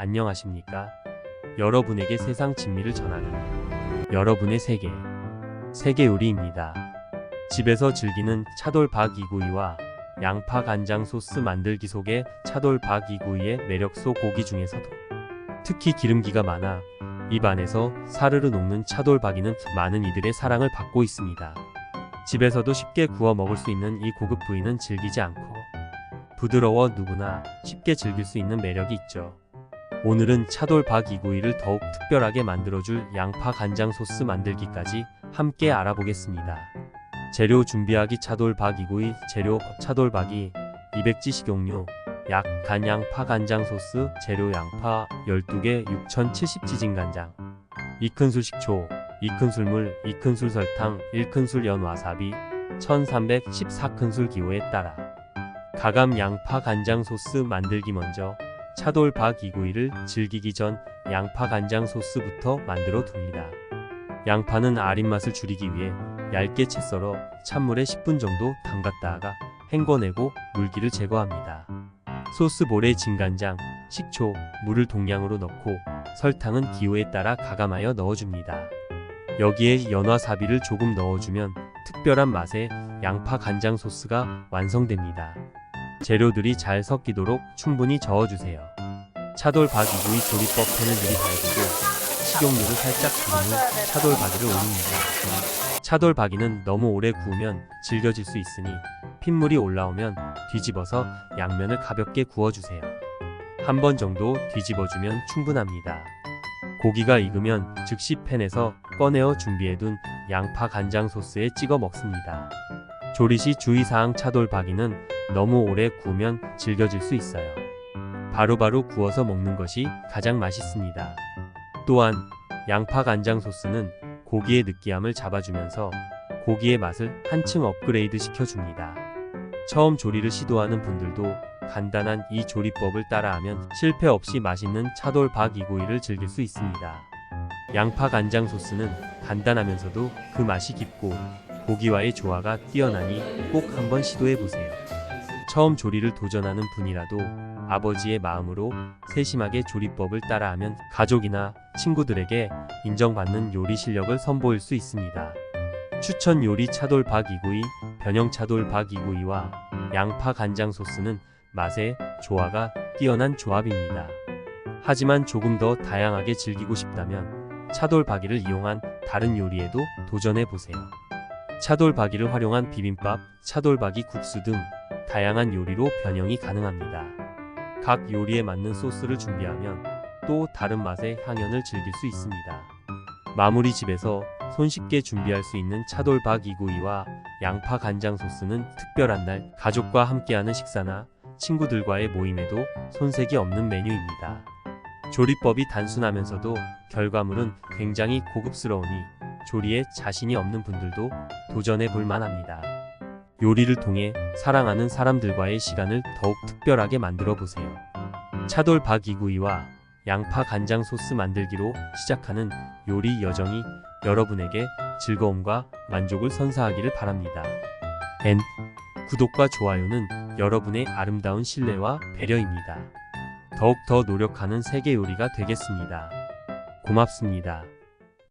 안녕하십니까? 여러분에게 세상 진미를 전하는 여러분의 세계, 세계 요리입니다. 집에서 즐기는 차돌박 이구이와 양파 간장 소스 만들기 속의 차돌박 이구이의 매력소 고기 중에서도 특히 기름기가 많아 입 안에서 사르르 녹는 차돌박이는 많은 이들의 사랑을 받고 있습니다. 집에서도 쉽게 구워 먹을 수 있는 이 고급 부위는 질기지 않고 부드러워 누구나 쉽게 즐길 수 있는 매력이 있죠. 오늘은 차돌박 이구이를 더욱 특별하게 만들어줄 양파 간장 소스 만들기까지 함께 알아보겠습니다. 재료 준비하기 차돌박 이구이 재료 차돌박이 200g 식용유 약 간양파 간장 소스 재료 양파 12개 6070 지진 간장 2큰술 식초 2큰술 물 2큰술 설탕 1큰술 연 와사비 1314큰술 기호에 따라 가감 양파 간장 소스 만들기 먼저 차돌박 이구이를 즐기기 전 양파 간장 소스부터 만들어 둡니다. 양파는 아린 맛을 줄이기 위해 얇게 채 썰어 찬물에 10분 정도 담갔다가 헹궈내고 물기를 제거합니다. 소스볼에 진간장, 식초, 물을 동량으로 넣고 설탕은 기호에 따라 가감하여 넣어줍니다. 여기에 연화사비를 조금 넣어주면 특별한 맛의 양파 간장 소스가 완성됩니다. 재료들이 잘 섞이도록 충분히 저어주세요. 차돌박 이구이 조리법 팬을 미리 달구고 식용유를 살짝 두른 후 차돌박이를 올립니다. 차돌박이는 너무 오래 구우면 질겨질 수 있으니 핏물이 올라오면 뒤집어서 양면을 가볍게 구워주세요. 한 번 정도 뒤집어주면 충분합니다. 고기가 익으면 즉시 팬에서 꺼내어 준비해둔 양파 간장 소스에 찍어 먹습니다. 조리 시 주의사항 차돌박이는 너무 오래 구우면 질겨질 수 있어요. 바로 바로 구워서 먹는 것이 가장 맛있습니다. 또한 양파 간장 소스는 고기의 느끼함을 잡아주면서 고기의 맛을 한층 업그레이드 시켜줍니다. 처음 조리를 시도하는 분들도 간단한 이 조리법을 따라하면 실패 없이 맛있는 차돌박 이구이를 즐길 수 있습니다. 양파 간장 소스는 간단하면서도 그 맛이 깊고 고기와의 조화가 뛰어나니 꼭 한번 시도해 보세요. 처음 조리를 도전하는 분이라도 아버지의 마음으로 세심하게 조리법을 따라하면 가족이나 친구들에게 인정받는 요리 실력을 선보일 수 있습니다. 추천 요리 차돌박 이구이, 변형 차돌박 이구이와 양파 간장 소스는 맛의 조화가 뛰어난 조합입니다. 하지만 조금 더 다양하게 즐기고 싶다면 차돌박이를 이용한 다른 요리에도 도전해 보세요. 차돌박이를 활용한 비빔밥, 차돌박이 국수 등 다양한 요리로 변형이 가능합니다. 각 요리에 맞는 소스를 준비하면 또 다른 맛의 향연을 즐길 수 있습니다. 마무리 집에서 손쉽게 준비할 수 있는 차돌박 이구이와 양파 간장 소스는 특별한 날 가족과 함께하는 식사나 친구들과의 모임에도 손색이 없는 메뉴입니다. 조리법이 단순하면서도 결과물은 굉장히 고급스러우니 조리에 자신이 없는 분들도 도전해 볼 만합니다. 요리를 통해 사랑하는 사람들과의 시간을 더욱 특별하게 만들어 보세요. 차돌박 이구이와 양파 간장 소스 만들기로 시작하는 요리 여정이 여러분에게 즐거움과 만족을 선사하기를 바랍니다. N 구독과 좋아요는 여러분의 아름다운 신뢰와 배려입니다. 더욱 더 노력하는 세계 요리가 되겠습니다. 고맙습니다.